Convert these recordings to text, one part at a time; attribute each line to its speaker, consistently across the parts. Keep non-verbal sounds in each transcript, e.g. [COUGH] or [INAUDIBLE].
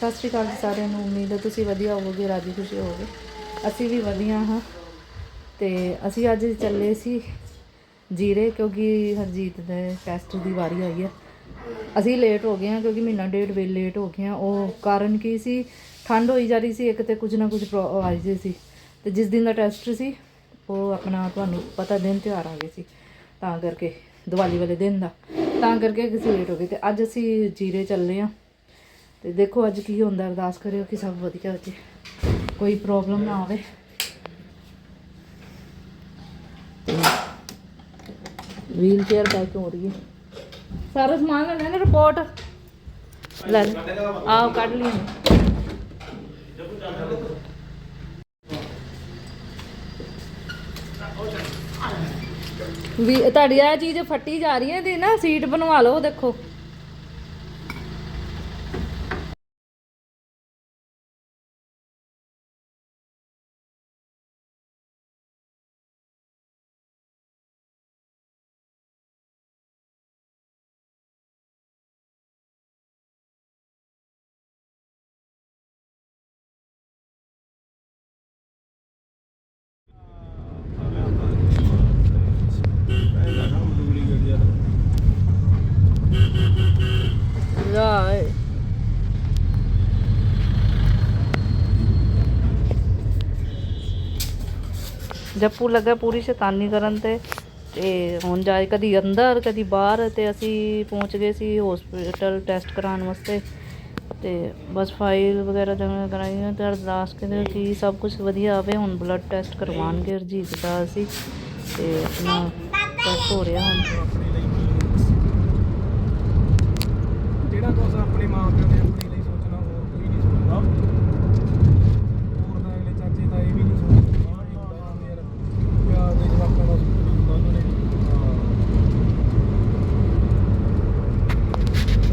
Speaker 1: ਸਤਿ ਸ਼੍ਰੀ ਅਕਾਲ ਜੀ ਸਾਰਿਆਂ ਨੂੰ। ਉਮੀਦ ਹੈ ਤੁਸੀਂ ਵਧੀਆ ਹੋਵੋਗੇ, ਰਾਜੀ ਖੁਸ਼ੀ ਹੋਵੋਗੇ। ਅਸੀਂ ਵੀ ਵਧੀਆ ਹਾਂ ਤੇ ਅਸੀਂ ਅੱਜ ਚੱਲੇ ਸੀ ਜੀਰੇ ਕਿਉਂਕਿ ਹਰਜੀਤ ਦੇ ਟੈਸਟ ਦੀ ਵਾਰੀ ਆਈ ਹੈ। ਅਸੀਂ ਲੇਟ ਹੋ ਗਏ ਹਾਂ ਕਿਉਂਕਿ ਮਹੀਨਾ ਡੇਢ ਵੇ ਲੇਟ ਹੋ ਗਏ ਹਾਂ। ਉਹ ਕਾਰਨ ਕੀ ਸੀ? ਠੰਡ ਹੋਈ ਜਾ ਰਹੀ ਸੀ, ਇੱਕ ਤੇ ਕੁਝ ਨਾ ਕੁਝ ਪ੍ਰੋ- ਆ ਸੀ ਤੇ ਜਿਸ ਦਿਨ ਦਾ ਟੈਸਟ ਸੀ, ਉਹ ਆਪਣਾ ਤੁਹਾਨੂੰ ਪਤਾ ਦਿਨ ਤਿਉਹਾਰ ਆ ਗਏ ਸੀ, ਤਾਂ ਕਰਕੇ ਦੀਵਾਲੀ ਵਾਲੇ ਦਿਨ ਦਾ। ਤਾਂ ਕਰਕੇ ਅਸੀਂ ਲੇਟ ਹੋ ਗਏ ਤੇ ਅੱਜ ਅਸੀਂ ਜੀਰੇ ਚੱਲੇ ਹਾਂ। ਤੇ ਦੇਖੋ ਅੱਜ ਕੀ ਹੁੰਦਾ, ਅਰਦਾਸ ਕਰਿਓ ਕਿ ਸਭ ਵਧੀਆ ਹੋ ਜੇ, ਕੋਈ ਪ੍ਰੋਬਲਮ ਨਾ ਆਵੇ। ਵੀਲ ਚੇਅਰ ਪੈਕ ਹੋ ਰਹੀ ਹੈ। ਸਾਰਾ ਸਮਾਨ ਲੈ ਲੈਣਾ ਰਿਪੋਰਟ ਲੈ ਲੈ। ਆਓ ਕੱਢ ਲਈ। ਵੀ ਤੁਹਾਡੀ ਇਹ ਚੀਜ਼ ਫੱਟੀ ਜਾ ਰਹੀ ਹੈ ਦੀ ਨਾ, ਸੀਟ ਬਣਵਾ ਲਓ, ਦੇਖੋ। ਜੱਪੂ ਲੱਗਾ ਪੂਰੀ ਸ਼ੈਤਾਨੀ ਕਰਨ ਤੇ ਤੇ ਹੁਣ ਜਾ ਕਦੀ ਅੰਦਰ, ਕਦੀ ਬਾਹਰ ਤੇ ਅਸੀਂ ਪਹੁੰਚ ਗਏ ਸੀ ਹਸਪੀਟਲ ਟੈਸਟ ਕਰਾਉਣ ਵਾਸਤੇ। ਤੇ ਬਸ ਫਾਈਲ ਵਗੈਰਾ ਜਮ੍ਹਾਂ ਕਰਾਈਆਂ ਤੇ ਅਰਦਾਸ ਕਹਿੰਦੇ ਕਿ ਸਭ ਕੁਝ ਵਧੀਆ ਆਵੇ ਹੁਣ ਬਲੱਡ ਟੈਸਟ ਕਰਵਾਉਣਗੇ ਰਜੀਤ ਦਾ ਅਸੀਂ। ਤੇ ਆਪਣਾ ਟੈਸਟ ਹੋ ਰਿਹਾ ਹੁਣ।
Speaker 2: ਜਿਹੜਾ ਕੁਛ ਆਪਣੇ ਮਾਂ ਪਿਓ ਨੇ ਆਪਣੇ ਲਈ ਸੋਚਣਾ ਹੋਰ ਕੋਈ ਨਹੀਂ ਸੋਚਦਾ ਹੋਰ ਦਾ ਅਗਲੇ ਚਾਚੇ ਦਾ ਇਹ ਵੀ ਨਹੀਂ ਸੋਚਦੇ ਹਾਂ ਯਾਰ ਪਿਆਰ ਦੇ ਜਵਾਕਾਂ ਦਾ ਸੋਚਣਾ ਹੁੰਦਾ ਉਹਨਾਂ ਨੇ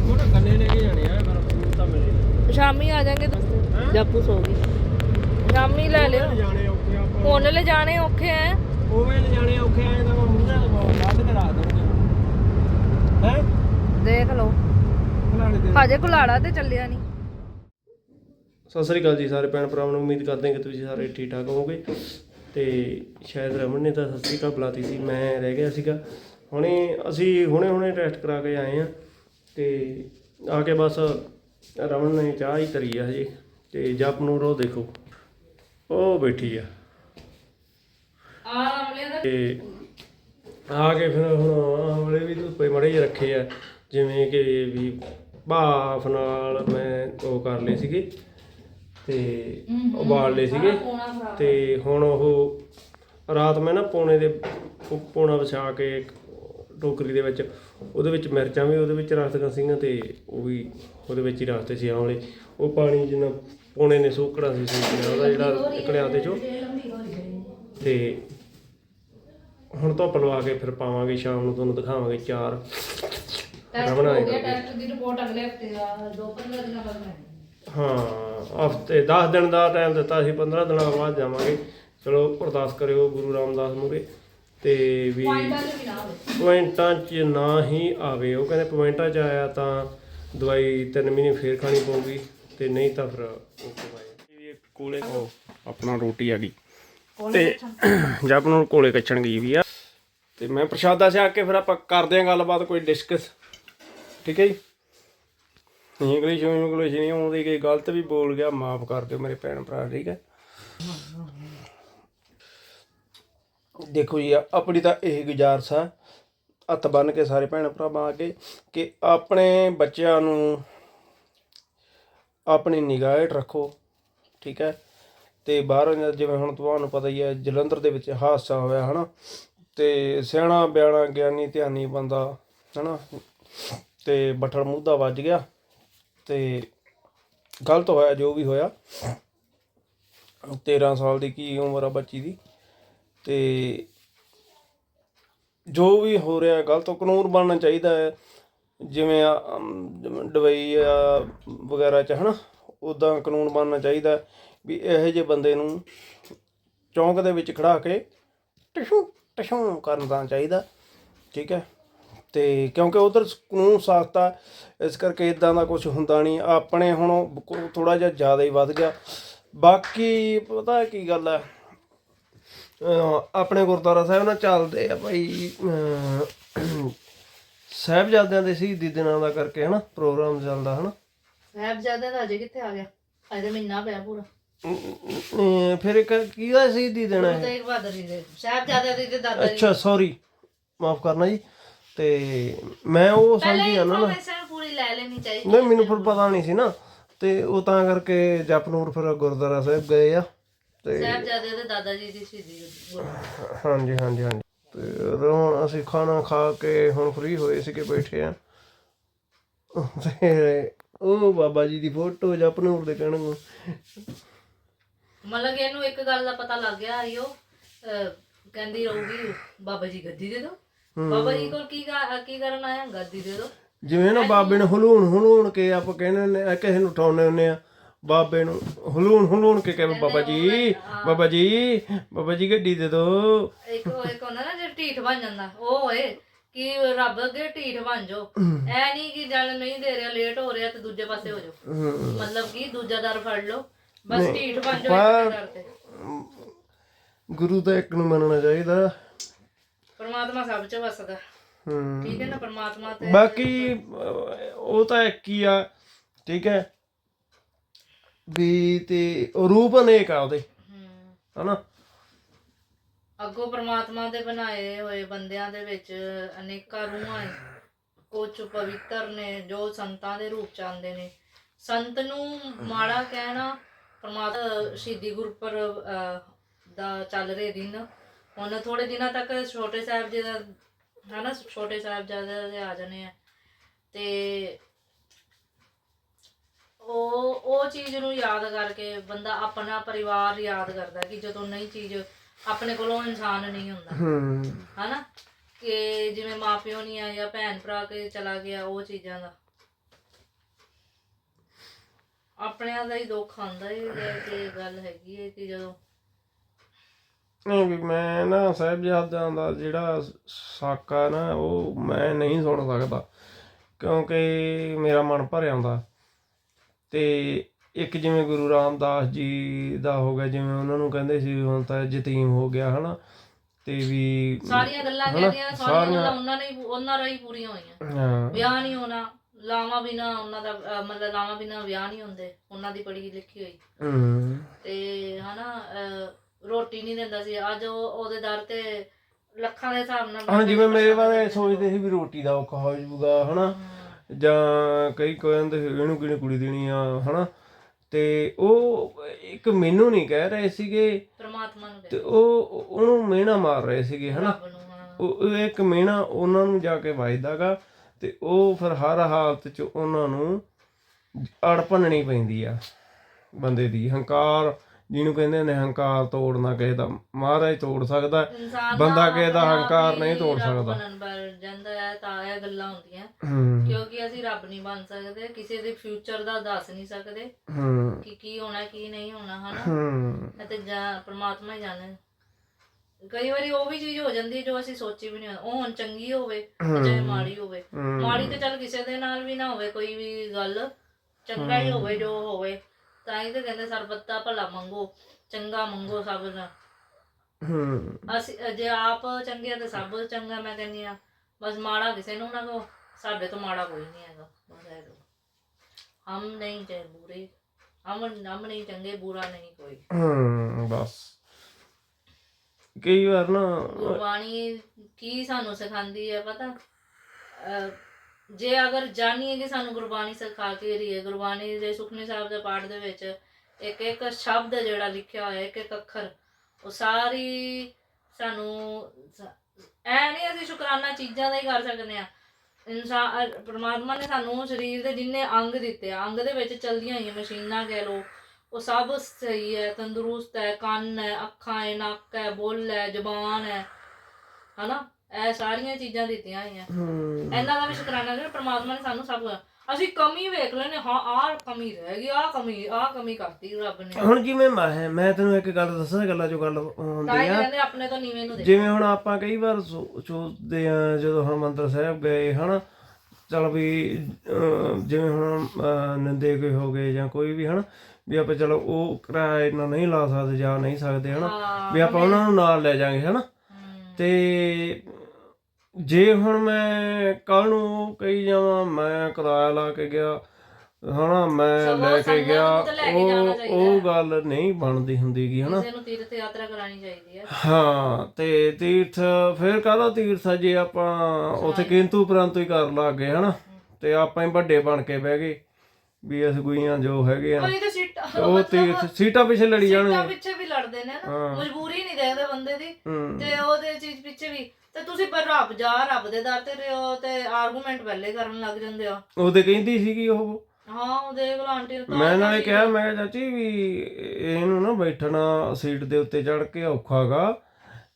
Speaker 2: ਉਹ ਤਾਂ ਕੰਨੇ ਲੈ ਕੇ ਜਾਣੇ ਆ ਪਰ ਫੋਨ ਤਾਂ ਮਿਲੇ
Speaker 1: ਸ਼ਾਮੀ ਆ ਜਾਾਂਗੇ ਸੋ ਗਈ। ਸ਼ਾਮੀ ਲੈ ਲਿਓ।
Speaker 2: ਜਾਣੇ ਔਖੇ ਆਪਾਂ
Speaker 1: ਹੁਣ ਲੈ ਜਾਣੇ ਔਖੇ ਐ।
Speaker 2: ਉਵੇਂ ਲੈ ਜਾਣੇ ਔਖੇ ਆਏ ਤਾਂ ਮੈਂ ਮੂੰਹ ਨਾਲ ਵੱਧ ਕੇ ਰੱਖ ਦਊਂਗਾ ਹੈ?
Speaker 1: ਦੇਖ ਲਓ।
Speaker 2: ਦੇ।
Speaker 1: ਹਜੇ ਕੁਲਾੜਾ ਤੇ ਚੱਲਿਆ ਨਹੀਂ
Speaker 2: ਸਤਿ ਸ੍ਰੀ ਅਕਾਲ ਜੀ ਸਾਰੇ ਭੈਣ ਭਰਾਵਾਂ ਨੂੰ। ਉਮੀਦ ਕਰਦੇ ਹਾਂ ਕਿ ਤੁਸੀਂ ਸਾਰੇ ਠੀਕ ਠਾਕ ਹੋਵੋਗੇ। ਤੇ ਸ਼ਾਇਦ ਰਮਨ ਨੇ ਤਾਂ ਸਤਿ ਸ੍ਰੀ ਅਕਾਲ ਬੁਲਾਤੀ ਸੀ ਮੈਂ ਰਹਿ ਗਿਆ ਸੀਗਾ। ਹੁਣੇ ਅਸੀਂ ਹੁਣੇ ਹੁਣੇ ਟੈਸਟ ਕਰਾ ਕੇ ਆਏ ਆ ਤੇ ਆ ਕੇ ਬਸ ਰਮਨ ਨੇ ਚਾਹ ਹੀ ਤਰੀ ਆ ਹਜੇ। ਤੇ ਜਪ ਨੂੰ ਰੋ ਦੇਖੋ ਉਹ ਬੈਠੀ ਆ।
Speaker 1: ਆ ਦਾ
Speaker 2: ਤੇ ਆ ਕੇ ਫਿਰ ਹੁਣ ਆਮਲੇ ਵੀ ਧੁੱਪੇ ਮੜੇ ਜਿਹੇ ਰੱਖੇ ਆ ਜਿਵੇਂ ਕਿ ਵੀ ਭਾਫ ਨਾਲ ਮੈਂ ਉਹ ਕਰ ਲਏ ਸੀਗੇ ਤੇ ਉਬਾਲ ਲਏ ਸੀਗੇ ਤੇ ਹੁਣ ਉਹ ਰਾਤ ਮੈਂ ਨਾ ਪੌਣੇ ਦੇ ਪੌਣਾ ਵਿਛਾ ਕੇ ਟੋਕਰੀ ਦੇ ਵਿੱਚ ਉਹਦੇ ਵਿੱਚ ਮਿਰਚਾਂ ਵੀ ਉਹਦੇ ਵਿੱਚ ਰੱਖਦੀਆਂ ਸੀਗੀਆਂ ਤੇ ਉਹ ਵੀ ਉਹਦੇ ਵਿੱਚ ਹੀ ਰੱਖਦੇ ਸੀ ਆਮਲੇ ਉਹ ਪਾਣੀ ਜਿੰਨਾ ਪੌਣੇ ਨੇ ਸੋਕੜਾ ਸੀ ਸੀ ਉਹਦਾ ਜਿਹੜਾ ਨਿਕਲਿਆ ਉਹਦੇ ਚੋਂ। ਤੇ ਹੁਣ ਧੁੱਪ ਲਵਾ ਕੇ ਫਿਰ ਪਾਵਾਂਗੇ ਸ਼ਾਮ ਨੂੰ ਤੁਹਾਨੂੰ ਦਿਖਾਵਾਂਗੇ ਚਾਰ
Speaker 1: ਹੋ ਗਿਆ
Speaker 2: ਕਰਕੇ।
Speaker 1: ਟੈਸਟ ਦੀ ਰਿਪੋਰਟ ਅਗਲੇ ਹਫ਼ਤੇ ਆ ਦੋ 15 ਦਿਨਾਂ ਬਾਅਦ
Speaker 2: ਹਾਂ ਹਫ਼ਤੇ 10 ਦਿਨ ਦਾ ਟਾਈਮ ਦਿੱਤਾ ਸੀ 15 ਦਿਨਾਂ ਬਾਅਦ ਜਾਵਾਂਗੇ। ਚਲੋ ਅਰਦਾਸ ਕਰਿਓ ਗੁਰੂ ਰਾਮਦਾਸ ਮੂਰੇ ਤੇ ਵੀ
Speaker 1: ਪੁਆਇੰਟਾਂ ਤੇ ਵੀ ਨਾ ਹੋਵੇ।
Speaker 2: ਪੁਆਇੰਟਾਂ 'ਚ ਨਾ ਹੀ ਆਵੇ। ਉਹ ਕਹਿੰਦੇ ਪੁਆਇੰਟਾਂ 'ਚ ਆਇਆ ਤਾਂ ਦਵਾਈ ਤਿੰਨ ਮਹੀਨੇ ਫੇਰ ਖਾਣੀ ਪਊਗੀ ਤੇ ਨਹੀਂ ਤਾਂ ਫਿਰ ਓਕੇ ਬਾਏ ਕੋਲੇ ਉਹ ਆਪਣਾ ਰੋਟੀ ਆ ਗਈ। ਤੇ [CLEARS THROAT] ਜਦ ਨੂੰ ਕੋਲੇ ਕੱਛਣ ਗਈ ਵੀ ਆ। ਤੇ ਮੈਂ ਪ੍ਰਸ਼ਾਦਾ ਸਿਆ ਕੇ ਫਿਰ ਆਪਾਂ ਕਰਦੇ ਆਂ ਗੱਲਬਾਤ ਕੋਈ ਡਿਸਕਸ ਠੀਕ ਹੈ ਜੀ? ਇੰਗਲਿਸ਼ ਇੰਗਲਿਸ਼ ਨਹੀਂ ਆਉਂਦੀ ਕਿ ਗਲਤ ਵੀ ਬੋਲ ਗਿਆ ਮਾਫ ਕਰ ਦਿਓ ਮੇਰੇ ਭੈਣ ਭਰਾ ਠੀਕ ਹੈ? ਦੇਖੋ ਜੀ ਆਪਣੀ ਤਾਂ ਇਹ ਗੁਜ਼ਾਰਸ਼ ਆ, ਹੱਥ ਬੰਨ ਕੇ ਸਾਰੇ ਭੈਣ ਭਰਾਵਾਂ ਅੱਗੇ ਕਿ ਆਪਣੇ ਬੱਚਿਆਂ ਨੂੰ ਆਪਣੀ ਨਿਗਾਹ ਰੱਖੋ, ਠੀਕ ਹੈ? ਤੇ ਬਾਹਰੋਂ ਜਿਵੇਂ ਹੁਣ ਤੁਹਾਨੂੰ ਪਤਾ ਹੀ ਹੈ, ਜਲੰਧਰ ਦੇ ਵਿੱਚ ਹਾਦਸਾ ਹੋਇਆ, ਹਨਾ? ਤੇ ਸਿਆਣਾ ਬਿਆਣਾ ਗਿਆਨੀ ਧਿਆਨੀ ਬੰਦਾ, ਹਨਾ? ਤੇ ਬੱਠਲ ਮੁੱਦਾ ਵੱਜ ਗਿਆ ਤੇ ਗਲਤ ਹੋਇਆ, ਜੋ ਵੀ ਹੋਇਆ। 13 ਸਾਲ ਦੀ ਕੀ ਉਮਰ ਆ ਬੱਚੀ ਦੀ? ਤੇ ਜੋ ਵੀ ਹੋ ਰਿਹਾ ਗਲਤ ਉਹ ਕਾਨੂੰਨ ਬਣਨਾ ਚਾਹੀਦਾ ਹੈ। ਜਿਵੇਂ ਆ, ਦੁਬਈ ਆ ਵਗੈਰਾ ਚ ਹਨਾ ਉਦਾਂ ਕਾਨੂੰਨ ਬਣਨਾ ਚਾਹੀਦਾ ਵੀ ਇਹੋ ਜਿਹੇ ਬੰਦੇ ਨੂੰ ਚੌਂਕ ਦੇ ਵਿੱਚ ਖੜਾ ਕੇ ਟਿਸ਼ੂ ਟਿਸ਼ੂ ਕਰਨਾ ਚਾਹੀਦਾ ਠੀਕ ਹੈ। ਤੇ ਕਿਉਂਕਿ ਉਧਰ ਕਾਨੂੰਨ ਸਖਤ ਇਸ ਕਰਕੇ ਇਦਾਂ ਦਾ ਕੁਝ ਹੁੰਦਾ ਨਹੀਂ। ਆਪਣੇ ਹੁਣ ਥੋੜਾ ਜਿਹਾ ਜ਼ਿਆਦਾ ਹੀ ਵੱਧ ਗਿਆ। ਬਾਕੀ ਪਤਾ ਕੀ ਗੱਲ ਹੈ ਆਪਣੇ ਗੁਰਦੁਆਰਾ ਸਾਹਿਬ ਨਾਲ ਚੱਲਦੇ ਆ ਭਾਈ ਸਾਹਿਬਜ਼ਾਦਿਆਂ ਦੇ ਸ਼ਹੀਦੀ ਦਿਨਾਂ ਦਾ ਕਰਕੇ ਹਨਾ ਪ੍ਰੋਗਰਾਮ ਚੱਲਦਾ ਹਨਾ।
Speaker 1: ਸਾਹਿਬਜ਼ਾਦੇ ਦਾ ਅਜੇ ਕਿੱਥੇ ਆ ਗਿਆ? ਅਜੇ ਮਹੀਨਾ ਪਿਆ ਪੂਰਾ।
Speaker 2: ਫਿਰ ਇੱਕ ਕਿਹਦਾ ਸ਼ਹੀਦੀ ਦੇਣਾ ਹੈ
Speaker 1: ਤੇਗ ਬਹਾਦਰ ਜੀ ਦੇ ਸਾਹਿਬਜ਼ਾਦੇ ਦੇ ਤੇ ਦਾਦਾ ਜੀ
Speaker 2: ਅੱਛਾ ਸੌਰੀ ਮਾਫ ਕਰਨਾ ਜੀ। ਤੇ ਮੈਂ ਉਹ ਸਮਝੀ ਜਾਂਦਾ ਨਾ
Speaker 1: ਇਨਫੋਰਮੇਸ਼ਨ ਪੂਰੀ ਲੈ ਲੈਣੀ ਚਾਹੀਦੀ
Speaker 2: ਨਹੀਂ ਮੈਨੂੰ ਫਿਰ ਪਤਾ ਨਹੀਂ ਸੀ ਨਾ। ਤੇ ਉਹ ਤਾਂ ਕਰਕੇ ਜਪਨੂਰ ਫਿਰ ਗੁਰਦੁਆਰਾ ਸਾਹਿਬ ਗਏ ਆ। ਤੇ
Speaker 1: ਸਾਹਿਬਜ਼ਾਦੇ ਦੇ ਦਾਦਾ ਜੀ ਦੀ ਸ਼ਹੀਦੀ ਗੁਰਪੁਰਬ।
Speaker 2: ਹਾਂਜੀ ਹਾਂਜੀ ਹਾਂਜੀ। ਤੇ ਉਦੋਂ ਹੁਣ ਅਸੀਂ ਖਾਣਾ ਖਾ ਕੇ ਹੁਣ ਫ੍ਰੀ ਹੋਏ ਸੀਗੇ ਬੈਠੇ ਆ। ਤੇ ਉਹ ਬਾਬਾ ਜੀ ਦੀ ਫੋਟੋ ਜਪਨੂਰ ਦੇ ਕਹਿਣ ਨੂੰ।
Speaker 1: ਮਤਲਬ ਕਿ ਇਹਨੂੰ ਇੱਕ ਗੱਲ ਦਾ ਪਤਾ ਲੱਗ ਗਿਆ ਆਇਓ ਕਹਿੰਦੀ ਰਹੂਗੀ ਬਾਬਾ ਜੀ ਗੱਦੀ ਦੇ ਦਿਓ। ਬਾਬਾ ਜੀ ਕੋਲ ਕੀ ਕੀ ਕਰਨ ਆਇਆ ਗੱਦੀ ਦੇ ਦਿਓ।
Speaker 2: ਜਿਵੇਂ ਨਾ ਬਾਬੇ ਨੂੰ ਹਲੂਣ ਹਲੂਣ ਕੇ ਆਪਾਂ ਕਹਿੰਦੇ ਨੇ ਕਿਸੇ ਨੂੰ ਉਠਾਉਂਦੇ ਹੁੰਦੇ ਆ ਬਾਬੇ ਨੂੰ ਹਲੂਣ ਹਲੂਣ ਕੇ ਕਹਿੰਦੇ ਬਾਬਾ ਜੀ ਬਾਬਾ ਜੀ ਬਾਬਾ ਜੀ ਗੱਡੀ ਦੇ ਦੋ।
Speaker 1: ਇੱਕ ਉਹ ਇੱਕ ਹੁੰਦਾ ਨਾ ਜੇ ਢੀਠ ਬਣ ਜਾਂਦਾ ਉਹ ਹੋਏ ਕਿ ਰੱਬ ਅੱਗੇ ਢੀਠ ਬਣ ਜਾਓ। ਐ ਨਹੀਂ ਕਿ ਜਲ ਨਹੀਂ ਦੇ ਰਿਹਾ ਲੇਟ ਹੋ ਰਿਹਾ ਤੇ ਦੂਜੇ ਪਾਸੇ ਹੋ ਜਾਓ। ਮਤਲਬ ਕਿ ਦੂਜਾ ਦਰ ਫੜ ਲਓ। ਬਸ ਢੀਠ ਬਣ ਜਾਓ ਇੱਕ ਦਰ ਤੇ।
Speaker 2: ਗੁਰੂ ਦਾ ਇੱਕ ਨੂੰ ਮੰਨਣਾ ਚਾਹੀਦਾ।
Speaker 1: ਪਰਮਾਤਮਾ ਸਭ ਚ ਵਸਦਾ।
Speaker 2: ਹੂੰ।
Speaker 1: ਠੀਕ ਹੈ ਨਾ ਪਰਮਾਤਮਾ ਤੇ
Speaker 2: ਬਾਕੀ ਉਹ ਤਾਂ ਇੱਕ ਹੀ ਆ। ਠੀਕ ਹੈ। ਵੀ ਤੇ ਰੂਪ ਅਨੇਕ ਆ ਉਹਦੇ।
Speaker 1: ਹਮ,
Speaker 2: ਹਨਾ?
Speaker 1: ਅੱਗੋਂ ਪਰਮਾਤਮਾ ਦੇ ਬਣਾਏ ਹੋਏ ਬੰਦਿਆਂ ਦੇ ਵਿੱਚ ਅਨੇਕਾਂ ਰੂਹਾਂ ਹੈ ਕੁਝ ਪਵਿੱਤਰ ਨੇ ਜੋ ਸੰਤਾਂ ਦੇ ਰੂਪ ਚ ਆਉਂਦੇ ਨੇ। ਸੰਤ ਨੂੰ ਮਾੜਾ ਕਹਿਣਾ ਪਰਮਾਤਮਾ ਸ਼ਹੀਦੀ ਗੁਰਪੁਰਬ ਅਹ, ਦਾ ਚੱਲ ਰਹੇ ਦਿਨ। ਹੁਣ ਥੋੜੇ ਦਿਨਾਂ ਤੱਕ ਛੋਟੇ ਸਾਹਿਬ ਜੀ ਦਾ ਹਨਾ? ਛੋਟੇ ਸਾਹਿਬ ਦੇ ਆ ਜਾਣੇ ਆ। ਤੇ ਉਹ ਉਹ ਚੀਜ਼ ਨੂੰ ਯਾਦ ਕਰਕੇ ਬੰਦਾ ਆਪਣਾ ਪਰਿਵਾਰ ਯਾਦ ਕਰਦਾ ਕਿ ਜਦੋਂ ਨਹੀਂ ਚੀਜ਼ ਆਪਣੇ ਕੋਲੋਂ ਇਨਸਾਨ ਨਹੀਂ ਹੁੰਦਾ।
Speaker 2: ਹੂੰ।
Speaker 1: ਹਨਾ? ਕਿ ਜਿਵੇਂ ਮਾਪਿਓ ਨਹੀਂ ਆ ਜਾਂ ਭੈਣ ਭਰਾ ਕੇ ਚਲਾ ਗਿਆ ਉਹ ਚੀਜ਼ਾਂ ਦਾ। ਆਪਣਿਆਂ ਦਾ ਹੀ ਦੁੱਖ ਆਉਂਦਾ ਹੀ ਕਿ ਗੱਲ ਹੈਗੀ ਹੈ ਕਿ ਜਦੋਂ
Speaker 2: ਨਹੀਂ ਵੀ ਮੈਂ ਨਾ ਸਾਹਿਬਜ਼ਾਦਿਆਂ ਦਾ ਜਿਹੜਾ ਸਾਕਾ ਨਾ ਉਹ ਮੈਂ ਨਹੀਂ ਸੁਣ ਸਕਦਾ। ਕਿਉਂਕਿ ਮੇਰਾ ਮਨ ਭਰ ਆਉਂਦਾ ਤੇ ਇੱਕ ਜਿਵੇਂ ਗੁਰੂ ਰਾਮਦਾਸ ਜੀ ਦਾ ਹੋ ਗਿਆ ਜਿਵੇਂ ਉਹਨਾਂ ਨੂੰ ਕਹਿੰਦੇ ਸੀ ਹੁਣ ਤਾਂ ਯਤੀਮ ਹੋ ਗਿਆ ਹਨਾ? ਤੇ ਵੀ
Speaker 1: ਸਾਰੀਆਂ ਗੱਲਾਂ
Speaker 2: ਹਨਾ,
Speaker 1: ਕਹਿੰਦੀਆਂ ਸਾਰੀਆਂ ਗੱਲਾਂ ਉਹਨਾਂ ਨੇ ਹੀ- ਉਹਨਾਂ ਰਾਹੀਂ ਪੂਰੀਆਂ ਹੋਈਆਂ।
Speaker 2: ਹਾਂ।
Speaker 1: ਵਿਆਹ ਨਹੀਂ ਹੋਣਾ ਲਾਵਾਂ ਬਿਨਾ ਉਹਨਾਂ ਦਾ ਮਤਲਬ ਲਾਵਾਂ ਬਿਨਾ ਵਿਆਹ ਨਹੀਂ ਹੁੰਦੇ ਉਹਨਾਂ ਦੀ ਪੜ੍ਹੀ ਲਿਖੀ ਹੋਈ।
Speaker 2: ਹੂੰ।
Speaker 1: ਤੇ ਹਨਾ ਰੋਟੀ ਨਹੀਂ ਦਿੰਦਾ ਸੀ ਅੱਜ ਉਹ ਉਹਦੇ ਦਰ ਤੇ ਲੱਖਾਂ ਦੇ ਹਿਸਾਬ ਨਾਲ
Speaker 2: ਹਾਂ ਜਿਵੇਂ ਮੇਰੇ ਬਾਰੇ ਸੋਚਦੇ ਸੀ ਵੀ ਰੋਟੀ ਦਾ ਔਖਾ ਹੋ ਜਾਊਗਾ ਹਨਾ? ਜਾਂ ਕਈ ਕਹਿੰਦੇ ਇਹਨੂੰ ਕਿਹਨੇ ਕੁੜੀ ਦੇਣੀ ਆ ਹਨਾ? ਤੇ ਉਹ ਇੱਕ ਮੈਨੂੰ ਨਹੀਂ ਕਹਿ ਰਹੇ ਸੀਗੇ।
Speaker 1: ਪ੍ਰਮਾਤਮਾ ਨੂੰ
Speaker 2: ਤੇ ਉਹ ਉਹਨੂੰ ਮਿਹਣਾ ਮਾਰ ਰਹੇ ਸੀਗੇ ਹਨਾ? ਉਹ ਇੱਕ ਮਿਹਣਾ ਉਹਨਾਂ ਨੂੰ ਜਾ ਕੇ ਵੱਜਦਾਗਾ ਤੇ ਉਹ ਫਿਰ ਹਰ ਹਾਲਤ 'ਚ ਉਹਨਾਂ ਨੂੰ ਅੜ ਭੰਨਣੀ ਪੈਂਦੀ ਆ ਬੰਦੇ ਦੀ ਹੰਕਾਰ ਜਿਹਨੂੰ ਕਹਿੰਦੇ ਨੇ ਹੰਕਾਰ ਤੋੜਨਾ ਕਿਸੇ ਦਾ ਮਹਾਰਾਜ ਤੋੜ ਸਕਦਾ ਬੰਦਾ ਕਿਸੇ ਦਾ ਹੰਕਾਰ ਨਹੀਂ ਤੋੜ ਸਕਦਾ।
Speaker 1: ਬਣਨ ਬਣ ਜਾਂਦਾ ਹੈ ਤਾਂ ਇਹ ਗੱਲਾਂ ਹੁੰਦੀਆਂ।
Speaker 2: ਹੂੰ।
Speaker 1: ਕਿਉਂਕਿ ਅਸੀਂ ਰੱਬ ਨਹੀਂ ਬਣ ਸਕਦੇ ਕਿਸੇ ਦੇ ਫਿਊਚਰ ਦਾ ਦੱਸ ਨਹੀਂ ਸਕਦੇ
Speaker 2: ਹੂੰ।
Speaker 1: ਕਿ ਕੀ ਹੋਣਾ ਕੀ ਨਹੀਂ ਹੋਣਾ ਹਨਾ?
Speaker 2: ਹੂੰ।
Speaker 1: ਇਹ ਤੇ ਜਾਂ ਪ੍ਰਮਾਤਮਾ ਹੀ ਜਾਣੇ। ਕਈ ਵਾਰੀ ਉਹ ਵੀ ਚੀਜ਼ ਹੋ ਜਾਂਦੀ ਜੋ ਅਸੀਂ ਸੋਚੀ ਵੀ ਨਹੀਂ ਉਹ ਹੁਣ ਚੰਗੀ ਹੋਵੇ ਚਾਹੇ ਮਾੜੀ ਹੋਵੇ। ਮਾੜੀ ਤੇ ਚੱਲ ਕਿਸੇ ਦੇ ਨਾਲ ਵੀ ਨਾ ਹੋਵੇ ਕੋਈ ਵੀ ਗੱਲ। ਚੰਗਾ ਹੀ। ਹੋਵੇ ਜੋ ਹੋਵੇ। ਤਾਂ ਹੀ ਤੇ ਕਹਿੰਦੇ ਸਰਬੱਤ ਦਾ ਭਲਾ ਮੰਗੋ ਚੰਗਾ ਮੰਗੋ ਸਭ ਦਾ।
Speaker 2: ਹੂੰ।
Speaker 1: ਅਸੀਂ ਜੇ ਆਪ ਚੰਗੇ ਆ ਤੇ ਸਭ ਚੰਗਾ ਮੈਂ ਕਹਿੰਦੀ ਆ ਬਸ ਮਾੜਾ ਕਿਸੇ ਨੂੰ ਨਾ ਕਹੋ ਸਾਡੇ ਤੋਂ ਮਾੜਾ ਕੋਈ ਨਹੀਂ ਹੈਗਾ ਬਸ ਇਹ ਕਹੋ। ਹਮ ਨਹੀਂ ਚਾਹੇ ਬੁਰੇ ਹਮ ਹਮ ਨਹੀਂ ਚੰਗੇ ਬੁਰਾ ਨਹੀਂ ਕੋਈ।
Speaker 2: ਹੂੰ ਬਸ। ਕਈ ਵਾਰ ਨਾ
Speaker 1: ਗੁਰਬਾਣੀ ਕੀ ਸਾਨੂੰ ਸਿਖਾਉਂਦੀ ਹੈ ਪਤਾ? ਜੇ ਅਗਰ ਜਾਣੀਏ ਕਿ ਸਾਨੂੰ ਗੁਰਬਾਣੀ ਸਿਖਾ ਕੇ ਰਹੀ ਹੈ, ਗੁਰਬਾਣੀ ਦੇ ਸੁਖਨੇ ਸਾਹਿਬ ਦੇ ਪਾਠ ਦੇ ਵਿੱਚ ਇੱਕ ਇੱਕ ਸ਼ਬਦ ਜਿਹੜਾ ਲਿਖਿਆ ਹੋਇਆ, ਇੱਕ ਇੱਕ ਅੱਖਰ, ਉਹ ਸਾਰੀ ਸਾਨੂੰ ਸ- ਐ ਨਹੀਂ ਅਸੀਂ ਸ਼ੁਕਰਾਨਾ ਚੀਜ਼ਾਂ ਦਾ ਹੀ ਕਰ ਸਕਦੇ ਆ ਇਨਸਾਨ ਪਰਮਾਤਮਾ ਨੇ ਸਾਨੂੰ ਸਰੀਰ ਦੇ ਜਿੰਨੇ ਅੰਗ ਦਿੱਤੇ ਆ, ਅੰਗ ਦੇ ਵਿੱਚ ਚਲਦੀਆਂ ਹੋਈਆਂ ਮਸ਼ੀਨਾਂ ਕਹਿ ਲੋ ਉਹ ਸਭ ਸਹੀ ਹੈ, ਤੰਦਰੁਸਤ ਹੈ, ਕੰਨ ਹੈ, ਅੱਖਾਂ ਹੈ, ਨੱਕ ਹੈ, ਬੁੱਲ ਹੈ, ਜ਼ਬਾਨ ਹੈ, ਹਨਾ? ਇਹ ਸਾਰੀਆਂ ਚੀਜ਼ਾਂ ਦਿੱਤੀਆਂ ਹੋਈਆਂ।
Speaker 2: ਹੂੰ।
Speaker 1: ਇਹਨਾਂ ਦਾ ਵੀ ਸ਼ੁਕਰਾਨਾ ਕਰੋ ਪ੍ਰਮਾਤਮਾ ਨੇ ਸਾਨੂੰ ਸਭ ਅਸੀਂ ਕਮੀ ਵੇਖ ਲੈਨੇ ਹਾਂ ਆਹ ਕਮੀ ਰਹਿ ਗਈ ਆਹ ਕਮੀ ਆਹ ਕਮੀ ਕਰਤੀ ਰੱਬ ਨੇ।
Speaker 2: ਹੁਣ ਜਿਵੇਂ ਮੈਂ ਮੈਂ ਤੈਨੂੰ ਇੱਕ ਗੱਲ ਦੱਸਾਂ ਗੱਲਾਂ ਚੋਂ ਗੱਲ ਹੁੰਦੀ
Speaker 1: ਤਾਂ ਹੀ
Speaker 2: ਆ
Speaker 1: ਕਹਿੰਦੇ ਆਪਣੇ ਤੋਂ ਨੀਵੇਂ ਨੂੰ ਦੇ
Speaker 2: ਜਿਵੇਂ ਹੁਣ ਆਪਾਂ ਕਈ ਵਾਰ ਸੋ- ਸੋਚਦੇ ਆ ਜਦੋਂ ਹਰਮੰਦਰ ਸਾਹਿਬ ਗਏ ਹਨਾ? ਚਲ ਵੀ ਅਹ, ਜਿਵੇਂ ਹੁਣ ਅਹ, ਨੰਦੇ ਕੋਈ ਹੋ ਗਏ ਜਾਂ ਕੋਈ ਵੀ ਹਨਾ? ਵੀ ਆਪਾਂ ਚਲੋ ਉਹ ਕਿਰਾਇਆ ਇੰਨਾ ਨਹੀਂ ਲਾ ਸਕਦੇ ਜਾਂ ਨਹੀਂ ਸਕਦੇ ਹਨਾ? ਵੀ ਆਪਾਂ ਉਹਨਾਂ ਨੂੰ ਨਾਲ ਲੈ ਜਾਾਂਗੇ ਹਨਾ?
Speaker 1: ਹਮ,
Speaker 2: ਤੇ ਜੇ ਹੁਣ ਮੈਂ ਕੱਲ ਨੂੰ ਕਹੀ ਜਾਵਾਂ ਮੈਂ ਕਿਰਾਇਆ ਲਾ ਕੇ ਗਿਆ ਹਨਾ ਮੈਂ ਲੈ ਕੇ ਗਿਆ ਉਹ ਉਹ ਗੱਲ ਨਹੀਂ ਬਣਦੀ ਹੁੰਦੀਗੀ ਹਨਾ।
Speaker 1: ਕਿਸੇ ਨੂੰ ਤੀਰਥ ਯਾਤਰਾ ਕਰਾਣੀ ਚਾਹੀਦੀ ਹੈ
Speaker 2: ਹਾਂ ਤੇ ਤੀਰਥ ਫਿਰ ਕਾਹਦਾ ਤੀਰਥ ਆ ਜੇ ਆਪਾਂ ਉਥੇ ਕਿੰਤੂ ਪਰੰਤੂ ਹੀ ਕਰ ਲਾਗੇ ਹਨਾ। ਤੇ ਆਪਾਂ ਹੀ ਵੱਡੇ ਬਣ ਕੇ ਬਹਿ ਗਏ ਵੀ ਅਸੀਂ ਗੁਈਆਂ ਜੋ ਹੈਗੇ ਆ। ਉਹ ਤੀਰਥ ਸੀਟਾਂ ਪਿੱਛੇ ਲੜੀ
Speaker 1: ਸੀਟਾਂ
Speaker 2: ਜਾਣਗੇ
Speaker 1: ਪਿੱਛੇ ਵੀ ਲੜਦੇ ਨੇ ਨਾ। ਮਜਬੂਰੀ ਨਹੀਂ ਦੇਖਦੇ ਬੰਦੇ ਦੀ। ਤੇ ਉਹਦੇ ਚੀਜ਼ ਪਿੱਛੇ ਵੀ ਤੇ ਤੁਸੀਂ ਪਰ ਰੱਬ ਜਾ ਰੱਬ ਦੇ ਦਰ ਤੇ ਰਹੋ ਤੇ ਆਰਗੂਮੈਂਟ ਪਹਿਲੇ ਕਰਨ ਲੱਗ ਜਾਂਦੇ ਹੋ।
Speaker 2: ਉਹਦੇ ਕਹਿੰਦੀ ਸੀਗੀ ਉਹ
Speaker 1: ਹਾਂ ਉਹ ਆਂਟੀ ਨੂੰ ਤਾਂ
Speaker 2: ਮੈਂ ਨਾਲੇ ਕਿਹਾ ਮੈਂ ਕਿਹਾ ਚਾਚੀ ਵੀ ਇਹਨੂੰ ਨਾ ਬੈਠਣਾ ਸੀਟ ਦੇ ਉੱਤੇ ਚੜ ਕੇ ਔਖਾਗਾ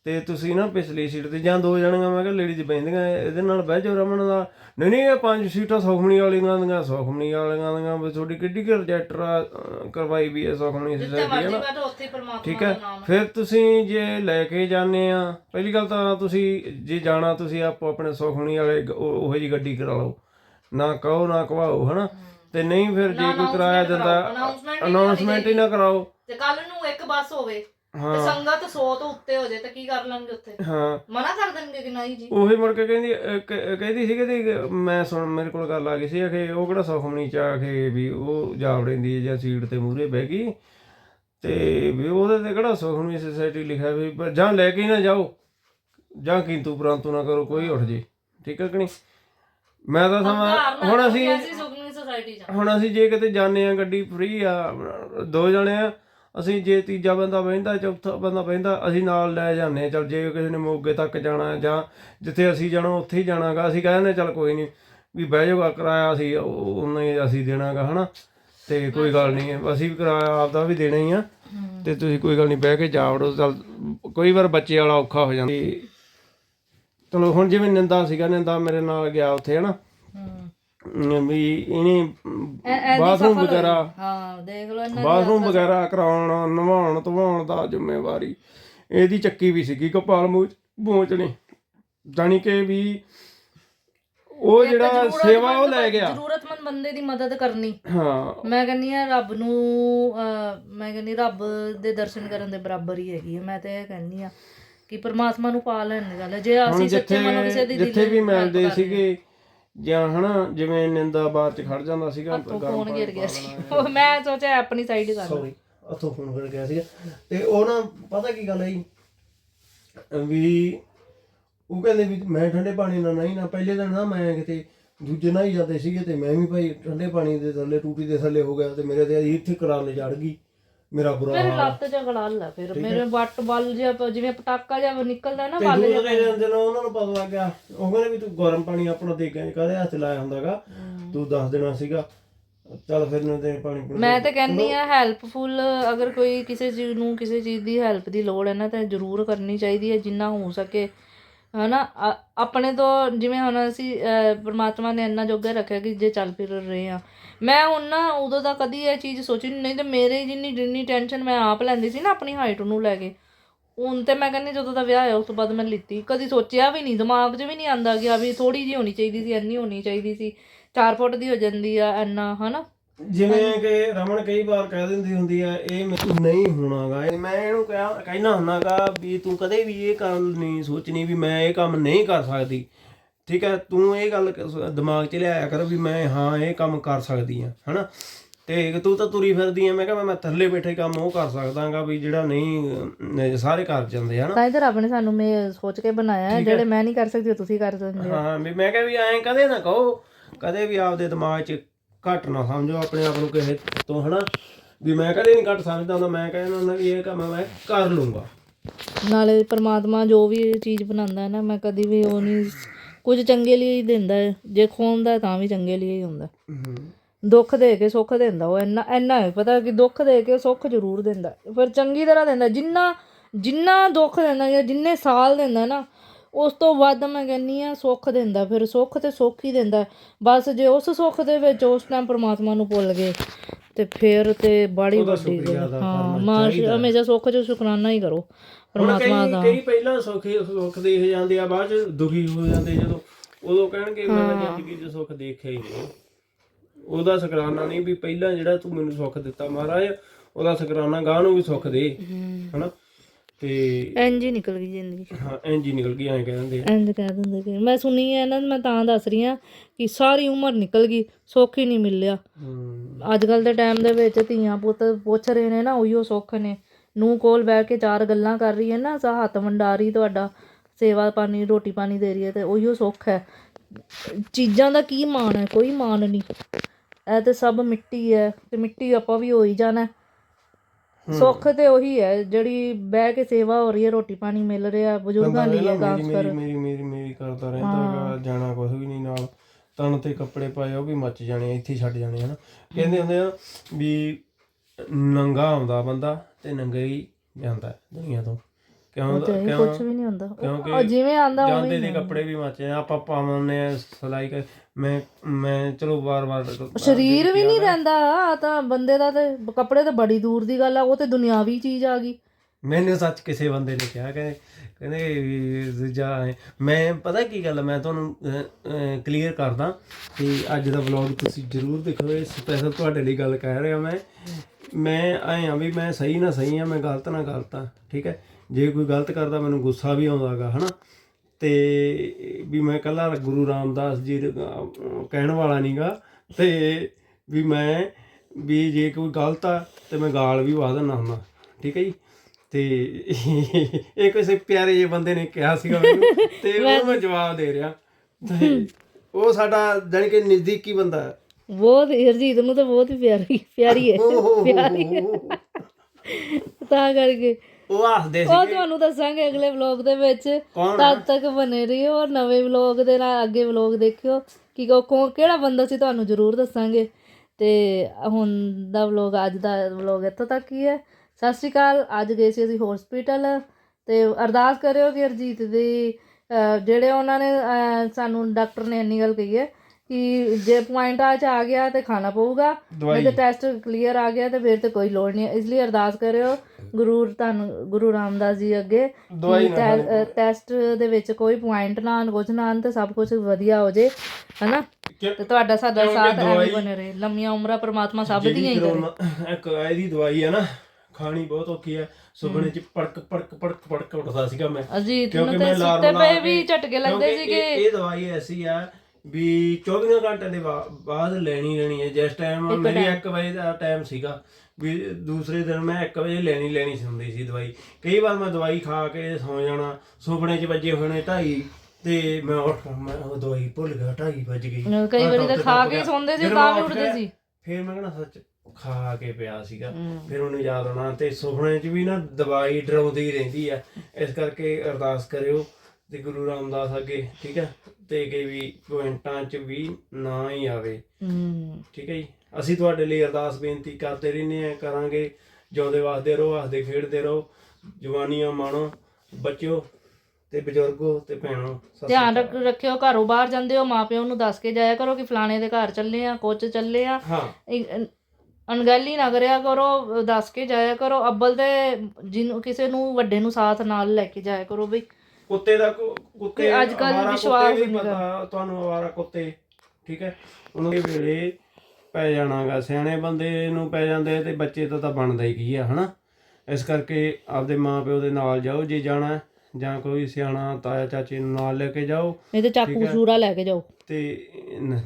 Speaker 2: ਤੇ ਤੁਸੀਂ ਨਾ ਪਿਛਲੀ ਸੀਟ ਤੇ ਜਾਂ ਦੋ ਜਣੀਆਂ ਮੈਂ ਕਿਹਾ ਲੇਡੀਜ਼ ਬੈਂਦੀਆਂ ਇਹਦੇ ਨਾਲ ਬਹਿ ਜਾਓ ਰਮਨ ਦਾ। ਨਹੀਂ ਨਹੀਂ ਇਹ ਪੰਜ ਸੀਟਾਂ ਸੁਖਮਣੀ ਵਾਲੀਆਂ ਦੀਆਂ ਸੁਖਮਣੀ ਵਾਲੀਆਂ ਦੀਆਂ ਵੀ ਤੁਹਾਡੀ ਕਿੱਡੀ ਕਿ ਰਜਿਸਟਰ ਕਰਵਾਈ ਵੀ ਹੈ ਸੁਖਮਣੀ ਸੋਸਾਇਟੀ ਹੈ ਨਾ? ਠੀਕ ਹੈ। ਫਿਰ ਤੁਸੀਂ ਜੇ ਲੈ ਕੇ ਜਾਂਦੇ ਆ ਪਹਿਲੀ ਗੱਲ ਤਾਂ ਤੁਸੀਂ ਜੇ ਜਾਣਾ ਤੁਸੀਂ ਆਪੋ ਆਪਣੇ ਸੁਖਮਣੀ ਵਾਲੇ ਉਹ- ਜੀ ਗੱਡੀ ਕਰਾ ਲਓ। ਨਾ ਕਹੋ ਨਾ ਕਵਾਓ ਹਨਾ? ਤੇ ਨਹੀਂ ਫਿਰ ਜੇ ਕੋਈ ਕਿਰਾਇਆ ਦਿੰਦਾ ਅਨਾਉਂਸਮੈਂਟ ਹੀ ਨਾ ਕਰਾਓ।
Speaker 1: ਤੇ ਕੱਲ ਨੂੰ ਇੱਕ ਬੱਸ ਹੋਵੇ। ਤੇ
Speaker 2: ਹਾਂ।
Speaker 1: ਸੰਗਤ 100 ਤੋਂ ਉੱਤੇ ਹੋ ਜਾਏ ਤਾਂ ਕੀ ਕਰ ਲੈਣਗੇ ਉੱਥੇ?
Speaker 2: ਹਾਂ।
Speaker 1: ਮਨਾ ਕਰ ਦੇਣਗੇ ਕਿ ਨਹੀਂ ਜੀ?
Speaker 2: ਉਹੀ ਮੁੜ ਕੇ ਕਹਿੰਦੀ ਅਹ ਕ- ਕਹਿੰਦੀ ਸੀ ਕਿ ਮੈਂ ਸੁਣ ਮੇਰੇ ਕੋਲ ਗੱਲ ਆ ਗਈ ਸੀ ਕਿ ਉਹ ਕਿਹੜਾ ਸੁਖਮਣੀ ਚ ਆ ਕੇ ਵੀ ਉਹ ਜਾ ਵੜੇਂਦੀ ਹੈ ਜਾਂ ਸੀਟ ਤੇ ਮੂਹਰੇ ਬਹਿ ਗਈ ਤੇ ਵੀ ਉਹਦੇ ਤੇ ਕਿਹੜਾ ਸੁਖਮਣੀ ਸੁਸਾਇਟੀ ਲਿਖਿਆ ਵੀ ਜਾਂ ਲੈ ਕੇ ਹੀ ਨਾ ਜਾਓ ਜਾਂ ਕਿੰਤੂ ਪ੍ਰੰਤੂ ਨਾ ਕਰੋ ਕੋਈ ਉੱਠ ਜੇ। ਠੀਕ ਹੈ ਕਿ ਨਹੀਂ? ਮੈਂ ਤਾਂ ਸਮਾਂ ਹੁਣ ਅਸੀਂ
Speaker 1: ਅਸੀਂ ਸੁਖਮਨੀ ਸੁਸਾਇਟੀ ਚ।
Speaker 2: ਹੁਣ ਅਸੀਂ ਜੇ ਕਿਤੇ ਜਾਂਦੇ ਆ ਗੱਡੀ ਫ੍ਰੀ ਆ ਦੋ ਜਣੇ ਆ ਅਸੀਂ ਜੇ ਤੀਜਾ ਬੰਦਾ ਬਹਿੰਦਾ ਚੌਥਾ ਬੰਦਾ ਬਹਿੰਦਾ ਅਸੀਂ ਨਾਲ ਲੈ ਜਾਂਦੇ ਚਲ ਜੇ ਕਿਸੇ ਨੇ ਮੋਗੇ ਤੱਕ ਜਾਣਾ ਜਾਂ ਜਿੱਥੇ ਅਸੀਂ ਜਾਣਾ ਉੱਥੇ ਹੀ ਜਾਣਾਗਾ। ਅਸੀਂ ਕਹਿੰਦੇ ਚਲ ਕੋਈ ਨਹੀਂ ਵੀ ਬਹਿ ਜਾਊਗਾ ਕਿਰਾਇਆ ਅਸੀਂ ਉਹਨਾਂ ਅਸੀਂ ਦੇਣਾਗਾ ਹਨਾ? ਤੇ ਕੋਈ ਗੱਲ ਨਹੀਂ ਅਸੀਂ ਵੀ ਕਿਰਾਇਆ ਆਪਦਾ ਵੀ ਦੇਣਾ ਹੀ ਆ। ਤੇ ਤੁਸੀਂ ਕੋਈ ਗੱਲ ਨਹੀਂ ਬਹਿ ਕੇ ਜਾ ਵੜੋ ਚਲ ਕੋਈ ਵਾਰ ਬੱਚੇ ਵਾਲਾ ਔਖਾ ਹੋ ਜਾਂਦਾ। ਚਲੋ ਹੁਣ ਜਿਵੇਂ ਨਿੰਦਾ ਸੀਗਾ ਨਿੰਦਾ ਮੇਰੇ ਨਾਲ ਗਿਆ ਉੱਥੇ ਹਨਾ? ਵੀ ਇਹਨੇ ਬਾਥਰੂਮ। ਵਗੈਰਾ
Speaker 1: ਹਾਂ ਦੇਖ ਲਓ ਇਹਨਾਂ
Speaker 2: ਬਾਥਰੂਮ ਵਗੈਰਾ ਕਰਾਉਣ ਨਵਾਉਣ ਧਵਾਉਣ ਦਾ ਜ਼ਿੰਮੇਵਾਰੀ। ਇਹਦੀ ਚੱਕੀ ਵੀ ਸੀਗੀ ਗੋਪਾਲ ਮੂਚ ਨੇ। ਜਾਣੀ ਕਿ ਵੀ ਉਹ ਜਿਹੜਾ ਸੇਵਾ ਉਹ ਲੈ ਗਿਆ।
Speaker 1: ਜ਼ਰੂਰਤਮੰਦ ਬੰਦੇ ਦੀ ਮਦਦ ਕਰਨੀ।
Speaker 2: ਹਾਂ।
Speaker 1: ਮੈਂ ਕਹਿੰਨੀ ਆ ਰੱਬ ਨੂੰ ਮੈਂ ਕਹਿੰਨੀ ਰੱਬ ਦੇ ਦਰਸ਼ਨ ਕਰਨ ਦੇ ਬਰਾਬਰ ਹੀ ਹੈਗੀ ਹੈ ਮੈਂ ਤਾਂ ਇਹ ਕਹਿੰਨੀ ਆ ਕਿ ਪ੍ਰਮਾਤਮਾ ਨੂੰ ਪਾ ਲੈਣ ਦੀ ਗੱਲ ਜੇ ਅਸੀਂ ਸੱਚੇ ਮਨੋਂ ਕਿਸੇ ਦੀ
Speaker 2: ਜਿੱਥੇ ਵੀ ਮਿਲਦੇ ਸੀਗੇ ਜਾਂ ਹਨਾ ਜਿਵੇਂ ਨਿੰਦਾ ਬਾਅਦ ਚ ਖੜ ਜਾਂਦਾ ਸੀਗਾ
Speaker 1: ਫੋਨ ਗਿਰ ਗਿਆ ਸੀ। ਉਹ ਮੈਂ ਸੋਚਿਆ ਆਪਣੀ ਸਾਈਡ ਹੀ ਕਰ ਲਾਂ।
Speaker 2: ਸੌਰੀ ਹੱਥੋਂ ਫੋਨ ਕਰ ਗਿਆ ਸੀਗਾ। ਤੇ ਉਹ ਨਾ ਪਤਾ ਕੀ ਗੱਲ ਹੈ ਜੀ? ਵੀ ਉਹ ਕਹਿੰਦੇ ਵੀ ਮੈਂ ਠੰਡੇ ਪਾਣੀ ਨਾਲ ਨਹੀਂ ਨਾ ਪਹਿਲੇ ਦਿਨ ਨਾ ਮੈਂ ਕਿਤੇ ਦੂਜੇ ਨਾਲ ਹੀ ਜਾਂਦੇ ਸੀਗੇ ਤੇ ਮੈਂ ਵੀ ਭਾਈ ਠੰਡੇ ਪਾਣੀ ਦੇ ਥੱਲੇ ਟੂਟੀ ਦੇ ਥੱਲੇ ਹੋ ਗਿਆ ਤੇ ਮੇਰੇ ਤੇ ਇੱਥੇ ਕਰਾਲ ਚੜ ਗਈ। ਮੇਰਾ ਬੁਰਾ
Speaker 1: ਮੇਰੇ
Speaker 2: ਹਾਲ
Speaker 1: ਲੱਤ ਚ ਗੜਾਲ ਲਾ ਫਿਰ ਮੇਰੇ ਵੱਟ ਜਿਹਾ ਪ- ਜਿਵੇਂ ਪਟਾਕਾ ਜਿਹਾ ਨਿਕਲਦਾ ਨਾ
Speaker 2: ਤੇ
Speaker 1: ਬਲ
Speaker 2: ਦੂਸਰੇ ਦਿਨ ਜਦੋਂ ਉਹਨਾਂ ਨੂੰ ਪਤਾ ਲੱਗ ਗਿਆ। ਉਹ ਕਹਿੰਦੇ ਵੀ ਤੂੰ ਗਰਮ ਪਾਣੀ ਆਪਣਾ ਦੇ ਕੇ ਕਦੇ ਹੱਥ ਲਾਇਆ ਹੁੰਦਾਗਾ? ਤੂੰ ਦੱਸ ਦੇਣਾ ਸੀਗਾ। ਚੱਲ ਫਿਰ ਨੂੰ ਤੇ ਪਾਣੀ ਪੂਣੀ
Speaker 1: ਮੈਂ ਤਾਂ ਕਹਿੰਨੀ ਆ ਹੈਲਪਫੁਲ ਅਗਰ ਕੋਈ ਕਿਸੇ ਚੀਜ਼ ਨੂੰ ਕਿਸੇ ਚੀਜ਼ ਦੀ ਹੈਲਪ ਦੀ ਲੋੜ ਹੈ ਨਾ ਤਾਂ ਜ਼ਰੂਰ ਕਰਨੀ ਚਾਹੀਦੀ ਹੈ ਜਿੰਨਾ ਹੋ ਸਕੇ। ਹਨਾ? ਆ- ਆਪਣੇ ਤੋਂ ਜਿਵੇਂ ਹੁਣ ਅਸੀਂ ਪਰਮਾਤਮਾ ਨੇ ਇੰਨਾ ਜੋਗਾ ਰੱਖਿਆ ਕਿ ਜੇ ਚੱਲ ਫਿਰ ਰਹੇ ਆ ਮੈਂ ਹੁਣ ਨਾ ਉਦੋਂ ਦਾ ਕਦੀ ਇਹ ਚੀਜ਼ ਸੋਚੀ ਨਹੀਂ ਤੇ ਮੇਰੇ ਜਿੰਨੀ ਜਿੰਨੀ ਟੈਨਸ਼ਨ ਮੈਂ ਆਪ ਲੈਂਦੀ ਸੀ ਨਾ ਆਪਣੀ ਹਾਈਟ ਨੂੰ ਲੈ ਕੇ। ਹੁਣ ਤੇ ਮੈਂ ਕਹਿੰਦੀ ਜਦੋਂ ਦਾ ਵਿਆਹ ਹੋਇਆ, ਉਸ ਤੋਂ ਬਾਅਦ ਮੈਂ ਲਿੱਤੀ। ਕਦੀ ਸੋਚਿਆ ਵੀ ਨਹੀਂ, ਦਿਮਾਗ 'ਚ ਵੀ ਨਹੀਂ ਆਂਦਾ ਕਿ ਆ ਵੀ ਥੋੜੀ ਜਿਹੀ ਹੋਣੀ ਚਾਹੀਦੀ ਸੀ, ਇੰਨੀ ਹੋਣੀ ਚਾਹੀਦੀ ਸੀ। 4 ਫੁੱਟ ਦੀ ਹੋ ਜਾਂਦੀ ਆ ਇੰਨਾ, ਹਨਾ?
Speaker 2: ਜਿਵੇਂ ਕਿ ਰਮਨ ਕਈ ਵਾਰ ਕਹਿ ਦਿੰਦੀ ਹੁੰਦੀ ਆ ਇਹ ਮੈਨੂੰ ਨਹੀਂ ਹੋਣਾਗਾ। ਮੈਂ ਇਹਨੂੰ ਕਿਹਾ ਕਹਿਣਾ ਹੁੰਨਾਗਾ ਵੀ ਤੂੰ ਕਦੇ ਵੀ ਇਹ ਗੱਲ ਨਹੀਂ ਸੋਚਣੀ ਵੀ ਮੈਂ ਇਹ ਕੰਮ ਨਹੀਂ ਕਰ ਸਕਦੀ। ਠੀਕ ਹੈ ਤੂੰ ਇਹ ਗੱਲ ਕ- ਦਿਮਾਗ 'ਚ ਲਿਆਇਆ ਕਰ ਵੀ ਮੈਂ ਹਾਂ ਇਹ ਕੰਮ ਕਰ ਸਕਦੀ ਆ ਹਨਾ? ਤੇ ਤੂੰ ਤਾਂ ਤੁਰੀ ਫਿਰਦੀ ਆ ਮੈਂ ਕਿਹਾ ਮੈਂ ਥੱਲੇ ਬੈਠੇ ਕੰਮ ਉਹ ਕਰ ਸਕਦਾਗਾ ਵੀ ਜਿਹੜਾ ਨਹੀਂ ਸਾਰੇ ਕਰ ਜਾਂਦੇ ਹਨਾ?
Speaker 1: ਤਾਂ ਇਧਰ ਰੱਬ ਨੇ ਸਾਨੂੰ ਮੈਂ ਸੋਚ ਕੇ ਬਣਾਇਆ ਹੈ। ਜਿਹੜੇ ਮੈਂ ਨਹੀਂ ਕਰ ਸਕਦੀ ਉਹ ਤੁਸੀਂ ਕਰ ਸਕਦੇ ਹੋ।
Speaker 2: ਹਾਂ ਵੀ ਮੈਂ ਕਿਹਾ ਵੀ ਐਂ ਕਦੇ ਨਾ ਕਹੋ ਕਦੇ ਵੀ ਆਪਦੇ ਦਿਮਾਗ 'ਚ ਘੱਟ ਨਾ ਸਮਝੋ ਆਪਣੇ ਆਪ ਨੂੰ ਕਿਸੇ ਤੋਂ ਹਨਾ? ਵੀ ਮੈਂ ਕਦੇ ਨਹੀਂ ਘੱਟ ਸਮਝਦਾ ਹੁੰਦਾ ਮੈਂ ਕਹਿੰਦਾ ਹੁੰਦਾ ਵੀ ਇਹ ਕੰਮ ਮੈਂ ਕਰ ਲੂੰਗਾ।
Speaker 1: ਨਾਲੇ ਪ੍ਰਮਾਤਮਾ ਜੋ ਵੀ ਚੀਜ਼ ਬਣਾਉਂਦਾ ਹੈ ਨਾ ਮੈਂ ਕਦੀ ਵੀ ਉਹ ਨਹੀਂ ਕੁਝ ਚੰਗੇ ਲਈ ਹੀ ਦਿੰਦਾ ਹੈ ਜੇ ਖੋਂਦਾ ਤਾਂ ਵੀ ਚੰਗੇ ਲਈ ਹੀ ਹੁੰਦਾ ਦੁੱਖ ਦੇ ਕੇ ਸੁੱਖ ਦਿੰਦਾ ਉਹ ਇੰਨਾ ਇੰਨਾ ਹੈ ਪਤਾ ਕਿ ਦੁੱਖ ਦੇ ਕੇ ਸੁੱਖ ਜ਼ਰੂਰ ਦਿੰਦਾ ਪਰ ਚੰਗੀ ਤਰ੍ਹਾਂ ਦਿੰਦਾ ਜਿੰਨਾ ਜਿੰਨਾ ਦੁੱਖ ਦਿੰਦਾ ਜਾਂ ਜਿੰਨੇ ਸਾਲ ਦਿੰਦਾ ਨਾ ਉਸ ਤੋਂ ਵੱਧ ਮੈਂ ਕਹਿੰਨੀ ਆ ਸੁੱਖ ਦਿੰਦਾ ਫਿਰ ਸੁੱਖ ਤੇ ਸੁੱਖ ਹੀ ਦਿੰਦਾ। ਬਸ ਜੇ ਉਸ ਸੁੱਖ ਦੇ ਵਿੱਚ ਉਸ ਟਾਈਮ ਪ੍ਰਮਾਤਮਾ ਨੂੰ ਭੁੱਲ ਗਏ ਤੇ ਫਿਰ ਤੇ ਬੜੀ ਵੱਡੀ ਗੱਲ ਹਾਂ
Speaker 2: ਕਰਨਾ
Speaker 1: ਮਾਂ
Speaker 2: ਚਾਹੀਦਾ।
Speaker 1: ਹਮੇਸ਼ਾ ਸੁੱਖ 'ਚ ਸ਼ੁਕਰਾਨਾ ਹੀ ਕਰੋ ਪ੍ਰਮਾਤਮਾ ਦਾ।
Speaker 2: ਕਈ ਪਹਿਲਾਂ ਸੁਖੀ ਸੁੱਖ ਦੇਖ ਜਾਂਦੇ ਆ ਬਾਅਦ ਚ ਦੁਖੀ ਹੋ ਜਾਂਦੇ ਜਦੋਂ ਉਦੋਂ ਕਹਿਣਗੇ ਮੈਂ ਤਾਂ ਜ਼ਿੰਦਗੀ 'ਚ ਸੁੱਖ ਦੇਖਿਆ ਹੀ ਨਹੀਂ। ਉਹਦਾ ਸ਼ੁਕਰਾਨਾ ਨਹੀਂ ਵੀ ਪਹਿਲਾਂ ਜਿਹੜਾ ਤੂੰ ਮੈਨੂੰ ਸੁੱਖ ਦਿੱਤਾ ਮਹਾਰਾਜ ਉਹਦਾ ਸ਼ੁਕਰਾਨਾ ਗਾਂ ਨੂੰ ਵੀ ਸੁੱਖ ਦੇ ਹਨਾ? ਤੇ
Speaker 1: ਇੰਜ ਹੀ ਨਿਕਲ ਗਈ ਜ਼ਿੰਦਗੀ
Speaker 2: ਹਾਂ ਇੰਜ ਹੀ ਨਿਕਲ ਗਈ ਐਂ ਕਹਿ ਦਿੰਦੇ ਆ।
Speaker 1: ਇੰਜ ਕਹਿ ਦਿੰਦੇ ਕਿ ਮੈਂ ਸੁਣੀ ਹੈ ਨੂੰ ਮੈਂ ਤਾਂ ਦੱਸ ਰਹੀ ਹਾਂ ਕਿ ਸਾਰੀ ਉਮਰ ਨਿਕਲ ਗਈ ਸੁੱਖ ਹੀ ਨਹੀਂ ਮਿਲਿਆ।
Speaker 2: ਹਮ,
Speaker 1: ਅੱਜ ਕੱਲ ਦੇ ਟਾਈਮ ਦੇ ਵਿੱਚ ਧੀਆਂ ਪੁੱਤ ਪੁੱਛ ਰਹੇ ਨੇ ਨਾ ਉਹੀਓ ਸੁੱਖ ਨੇ। ਨੂੰ ਕੋਲ ਬਹਿ ਕੇ ਚਾਰ ਗੱਲਾਂ ਕਰ ਰਹੀ ਹੈ ਨਾ ਸਾ ਹੱਥ ਵੰਡਾਰੀ ਤੁਹਾਡਾ ਸੇਵਾ ਪਾਣੀ ਰੋਟੀ ਪਾਣੀ ਦੇ ਰਹੀ ਹੈ ਤੇ ਉਹੀਓ ਸੁੱਖ ਹੈ। ਚੀਜ਼ਾਂ ਦਾ ਕੀ ਮਾਣ ਹੈ? ਕੋਈ ਮਾਣ ਨਹੀਂ। ਇਹ ਤੇ ਸਭ ਮਿੱਟੀ ਹੈ ਤੇ ਮਿੱਟੀ ਆਪਾਂ ਵੀ ਹੋ ਹੀ ਜਾਣਾ। ਹੈ। ਸੁੱਖ ਤੇ ਉਹੀ ਹੈ ਜਿਹੜੀ ਬਹਿ ਕੇ ਸੇਵਾ ਹੋ ਰਹੀ ਹੈ ਰੋਟੀ ਪਾਣੀ ਮਿਲ ਰਿਹਾ ਬਜ਼ੁਰਗਾਂ ਲਈ ਹੈ ਕਰ।
Speaker 2: ਮੇਰੀ ਮੇਰੀ ਮੇਰੀ ਕਰਦਾ ਰਹਿੰਦਾ ਹੈਗਾ ਜਾਣਾ ਕੁਝ ਵੀ ਨਹੀਂ ਨਾਲ ਤਨ ਤੇ ਕੱਪੜੇ ਪਾਏ ਉਹ ਵੀ ਮੱਚ ਜਾਣੇ ਇੱਥੇ ਛੱਡ ਜਾਣੇ ਹਨਾ ਕਹਿੰਦੇ ਹੁੰਦੇ ਆ ਵੀ ਨੰਗਾ ਆਉਂਦਾ ਬੰਦਾ ਤੇ ਨੰਗਾ ਹੀ ਜਾਂਦਾ ਦੁਨੀਆ ਤੋਂ। ਕਿਉਂ ਕਿਉਂ
Speaker 1: ਕੁਝ ਵੀ ਨਹੀਂ ਹੁੰਦਾ।
Speaker 2: ਕਿਉਂਕਿ
Speaker 1: ਉਹ ਜਿਵੇਂ ਆਂਦਾ
Speaker 2: ਜਾਂਦੇ ਦੇ ਕੱਪੜੇ ਵੀ ਮੱਚ ਜਾਂਦੇ ਆਪਾਂ ਪਾਵਾਂਨੇ ਆ ਸਲਾਈ ਕਰ ਮੈਂ ਮੈਂ ਚਲੋ ਵਾਰ-ਵਾਰ
Speaker 1: ਸਰੀਰ ਵੀ ਨਹੀਂ ਰਹਿੰਦਾ ਆ ਤਾਂ ਬੰਦੇ ਦਾ ਤੇ ਕੱਪੜੇ ਤਾਂ ਬੜੀ ਦੂਰ ਦੀ ਗੱਲ ਆ ਉਹ ਤੇ ਦੁਨਿਆਵੀ ਚੀਜ਼ ਆ ਗਈ।
Speaker 2: ਮੈਨੂੰ ਸੱਚ ਕਿਸੇ ਬੰਦੇ ਨੇ ਕਿਹਾ ਕਹਿੰਦੇ ਕਹਿੰਦੇ ਹੈ। ਮੈਂ ਪਤਾ ਕੀ ਗੱਲ ਆ, ਮੈਂ ਤੁਹਾਨੂੰ ਕਲੀਅਰ ਕਰਦਾ ਕਿ ਅੱਜ ਦਾ ਵਲੌਗ ਤੁਸੀਂ ਜ਼ਰੂਰ ਦੇਖੋ ਇਹ ਸਪੈਸ਼ਲ ਤੁਹਾਡੇ ਲਈ ਗੱਲ ਕਹਿ ਰਿਹਾ ਮੈਂ। ਮੈਂ ਆਏ ਆ ਵੀ ਮੈਂ ਸਹੀ ਨਾ ਸਹੀ ਆ ਮੈਂ ਗਲਤ ਨਾ ਗਲਤ ਆ ਠੀਕ ਹੈ? ਜੇ ਕੋਈ ਗਲਤ ਕਰਦਾ ਮੈਨੂੰ ਗੁੱਸਾ ਵੀ ਆਉਂਦਾਗਾ ਹਨਾ? ਤੇ ਵੀ ਮੈਂ ਕੱਲਾ ਗੁਰੂ ਰਾਮਦਾਸ ਜੀ ਕਹਿਣ ਵਾਲਾ ਨਹੀਂਗਾ ਤੇ ਵੀ ਮੈਂ ਵੀ ਜੇ ਕੋਈ ਗਲਤ ਆ ਤੇ ਮੈਂ ਗਾਲ ਵੀ ਵਾਹ ਦਿੰਦਾ ਹੁੰਦਾ ਠੀਕ ਹੈ ਜੀ? ਤੇ ਇਹ ਕਿਸੇ ਪਿਆਰੇ ਜਿਹੇ ਬੰਦੇ ਨੇ ਕਿਹਾ ਸੀਗਾ ਮੈਨੂੰ ਤੇ ਉਹ ਮੈਂ ਜਵਾਬ ਦੇ ਰਿਹਾ। ਤੇ ਉਹ ਸਾਡਾ ਜਾਣੀ ਕਿ ਨਜ਼ਦੀਕੀ ਬੰਦਾ ਹੈ।
Speaker 1: ਬਹੁਤ ਹਰਜੀਤ ਨੂੰ ਤਾਂ ਬਹੁਤ ਹੀ ਪਿਆਰੀ ਪਿਆਰੀ ਹੈ। ਪਿਆਰੀ ਹੈ। ਤਾਂ ਕਰਕੇ
Speaker 2: ਉਹ ਹੱਸਦੇ ਸੀ
Speaker 1: ਉਹ ਤੁਹਾਨੂੰ ਦੱਸਾਂਗੇ ਅਗਲੇ ਵਲੌਗ ਦੇ ਵਿੱਚ।
Speaker 2: ਕੌਣ?
Speaker 1: ਤਦ ਤੱਕ ਬਨੇ ਰਹੀਓ ਔਰ ਨਵੇਂ ਵਲੌਗ ਦੇ ਨਾਲ ਅੱਗੇ ਵਲੌਗ ਦੇਖਿਓ। ਕਿ ਉਹ ਕੌਣ ਕਿਹੜਾ ਬੰਦਾ ਸੀ ਤੁਹਾਨੂੰ ਜ਼ਰੂਰ ਦੱਸਾਂਗੇ। ਤੇ ਹੁਣ ਦਾ ਵਲੌਗ ਅੱਜ ਦਾ ਵਲੌਗ ਇੱਥੋਂ ਤੱਕ ਹੀ ਹੈ। ਸਤਿ ਸ਼੍ਰੀ ਅਕਾਲ ਅੱਜ ਗਏ ਸੀ ਅਸੀਂ ਹਸਪੀਟਲ ਤੇ ਅਰਦਾਸ ਕਰਿਓ ਕਿ ਅਰਜੀਤ ਦੀ ਅਹ, ਜਿਹੜੇ ਉਹਨਾਂ ਨੇ ਅਹ, ਸਾਨੂੰ ਡਾਕਟਰ ਨੇ ਇੰਨੀ ਗੱਲ ਕਹੀ ਹੈ ਕਿ ਜੇ ਪੁਆਇੰਟ ਆ ਚ ਆ ਗਿਆ ਤੇ ਖਾਣਾ ਪਊਗਾ ਨਹੀਂ ਤੇ ਟੈਸਟ ਕਲੀਅਰ ਆ ਗਿਆ ਤੇ ਫਿਰ ਤੇ ਕੋਈ ਲੋੜ ਨਹੀਂ। ਇਸ ਲਈ ਅਰਦਾਸ ਕਰਿਓ ਗੁਰੂ ਧੰਨ ਗੁਰੂ ਰਾਮਦਾਸ ਜੀ ਅੱਗੇ ਟੈਸਟ ਦੇ ਵਿੱਚ ਕੋਈ ਪੁਆਇੰਟ ਨਾ ਕੁਝ ਨਾ ਤੇ ਸਭ ਕੁਝ ਵਧੀਆ ਹੋ ਜੇ ਹਨਾ? ਤੇ ਤੁਹਾਡਾ ਸਾਡਾ ਸਾਥ ਐਵੇਂ ਬਣੇ ਰਹੇ। ਲੰਮੀਆਂ ਉਮਰਾਂ ਪ੍ਰਮਾਤਮਾ ਸਭ ਦੀਆਂ ਹੀ ਕਰੇ।
Speaker 2: ਇੱਕ ਇਹਦੀ ਦਵਾਈ ਹੈ ਨਾ ਖਾਣੀ ਬਹੁਤ ਔਖੀ ਹੈ ਸੁਪਨੇ ਚ ਪੜਕ ਪੜਕ ਪੜਕ ਪੜਕ ਉੱਠਦਾ ਸੀਗਾ ਮੈਂ।
Speaker 1: ਅਜੀਤ
Speaker 2: ਕਿਉਂਕਿ
Speaker 1: ਨੂੰ ਤੇ ਸੁੱਤੇ ਪਏ ਵੀ ਝਟਕੇ ਲੱਗਦੇ ਸੀਗੇ।
Speaker 2: ਇਹ ਦਵਾਈ ਐਸੀ ਆ ਵੀ 24 ਘੰਟੇ ਦੇ ਬਾ- ਬਾਅਦ ਲੈਣੀ ਲੈਣੀ ਹੈ ਜਿਸ ਟਾਈਮ ਮੇਰੀ 1 ਵਜੇ ਦਾ ਟਾਈਮ ਸੀਗਾ ਵੀ ਦੂਸਰੇ ਦਿਨ ਮੈਂ 1 ਵਜੇ ਲੈਣੀ ਲੈਣੀ ਹੁੰਦੀ ਸੀ ਦਵਾਈ ਕਈ ਵਾਰ ਮੈਂ ਦਵਾਈ ਖਾ ਕੇ ਸੌ ਜਾਣਾ ਸੁਪਨੇ 'ਚ ਵੱਜੇ ਨੇ 2:30 ਤੇ ਮੈਂ ਉੱਠ ਮੈਂ ਉਹ ਦਵਾਈ ਭੁੱਲ ਗਿਆ 2:30 ਵੱਜ ਗਈ
Speaker 1: ਕਈ ਵਾਰੀ ਤਾਂ ਖਾ ਕੇ। ਸੌਂਦੇ ਸੀ ਤਾਂ ਵੀ
Speaker 2: ਉੱਠ
Speaker 1: ਉੱਠਦੇ। ਸੀ
Speaker 2: ਫਿਰ ਮੈਂ ਕਹਿੰਦਾ ਸੱਚ ਖਾ ਕੇ ਪਿਆ ਸੀਗਾ
Speaker 1: ਹਮ।
Speaker 2: ਫਿਰ ਉਹਨੂੰ ਯਾਦ ਆਉਣਾ ਤੇ ਸੁਪਨੇ 'ਚ ਵੀ ਨਾ ਦਵਾਈ ਡਰਾਉਂਦੀ ਰਹਿੰਦੀ ਆ ਇਸ ਕਰਕੇ ਅਰਦਾਸ ਕਰਿਓ ਤੇ ਗੁਰੂ ਰਾਮਦਾਸ ਅੱਗੇ ਠੀਕ ਹੈ? ਤੇ ਕਿ ਵੀ ਪੁਆਇੰਟਾਂ 'ਚ ਵੀ ਨਾ ਹੀ ਆਵੇ। ਠੀਕ ਹੈ ਜੀ? ਅਸੀਂ ਤੁਹਾਡੇ ਲਈ ਅਰਦਾਸ ਬੇਨਤੀ ਕਰਦੇ ਰਹਿੰਦੇ ਆ ਕਰਾਂਗੇ। ਜਿਉਂਦੇ ਵਾਸਦੇ ਰਹੋ ਹੱਸਦੇ ਖੇਡਦੇ ਰਹੋ। ਜਵਾਨੀਆਂ ਮਾਣੋ ਬੱਚਿਓ ਤੇ ਬਜ਼ੁਰਗੋ ਤੇ ਭੈਣੋ
Speaker 1: ਧਿਆਨ ਰੱਖ ਰੱਖਿਓ ਘਰੋਂ ਬਾਹਰ ਜਾਂਦੇ ਹੋ ਮਾਪਿਆਂ ਨੂੰ ਦੱਸ ਕੇ ਜਾਇਆ ਕਰੋ ਕਿ ਫਲਾਣੇ ਦੇ ਘਰ ਚੱਲੇ ਆ ਕੁਝ ਚੱਲੇ ਆ। ਅਣਗਹਿਲੀ ਨਾ ਕਰਿਆ ਕਰੋ ਦੱਸ ਕੇ ਜਾਇਆ ਕਰੋ। ਅੱਬਲ ਤੇ ਜਿਹਨੂੰ ਕਿਸੇ ਨੂੰ ਵੱਡੇ ਨੂੰ ਸਾਥ ਨਾਲ ਲੈ ਕੇ ਜਾਇਆ ਕਰੋ ਬਈ
Speaker 2: ਕੁੱਤੇ ਦਾ ਕੁ- ਕੁੱਤੇ
Speaker 1: ਕਿ ਅੱਜ ਕੱਲ੍ਹ
Speaker 2: ਅਵਾਰਾ
Speaker 1: ਵਿਸ਼ਵਾਸ
Speaker 2: ਕੁੱਤੇ ਵੀ
Speaker 1: ਨਹੀਂ
Speaker 2: ਪਤਾ ਤੁਹਾਨੂੰ ਆਵਾਰਾ ਕੁੱਤੇ ਠੀਕ ਹੈ? ਉਹਨਾਂ ਦੇ ਵੇਲੇ ਪੈ ਜਾਣਾਗਾ ਸਿਆਣੇ ਬੰਦੇ ਨੂੰ ਪੈ ਜਾਂਦੇ ਤੇ ਬੱਚੇ ਦਾ ਤਾਂ ਬਣਦਾ ਹੀ ਕੀ ਆ ਹਨਾ? ਇਸ ਕਰਕੇ ਆਪਦੇ ਮਾਪਿਓ ਦੇ ਨਾਲ ਜਾਓ ਜੇ ਜਾਣਾ ਹੈ, ਜਾਂ ਕੋਈ ਸਿਆਣਾ ਤਾਇਆ ਚਾਚੇ ਨੂੰ ਨਾਲ ਲੈ ਕੇ ਜਾਓ
Speaker 1: ਨਹੀਂ ਤੇ ਚਾਕੂ ਸੂਰਾ ਲੈ ਕੇ ਜਾਓ।
Speaker 2: ਤੇ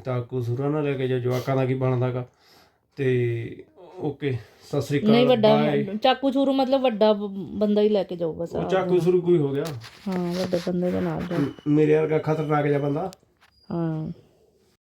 Speaker 2: ਤਾਕੂ ਸੁਰਾ ਨਾ ਲੈ ਕੇ ਜਾਓ ਜਵਾਕਾਂ ਦਾ ਕੀ ਬਣਦਾਗਾ? ਤੇ ਓਕੇ ਸਤਿ ਸ੍ਰੀ ਅਕਾਲ
Speaker 1: ਨਹੀਂ ਵੱਡਾ
Speaker 2: bye।
Speaker 1: ਚਾਕੂ ਚੂਰੂ ਮਤਲਬ ਵੱਡਾ ਬ- ਬੰਦਾ ਹੀ ਲੈ ਕੇ ਬਸ
Speaker 2: ਉਹ ਚਾਕੂ ਸੁਰੂ ਕੋਈ ਹੋ ਗਿਆ।
Speaker 1: ਹਾਂ ਵੱਡੇ ਬੰਦੇ ਦੇ ਨਾਲ
Speaker 2: ਮੇਰੇ ਵਰਗਾ ਖਤਰਨਾਕ ਜਿਹਾ ਬੰਦਾ।
Speaker 1: ਹਾਂ।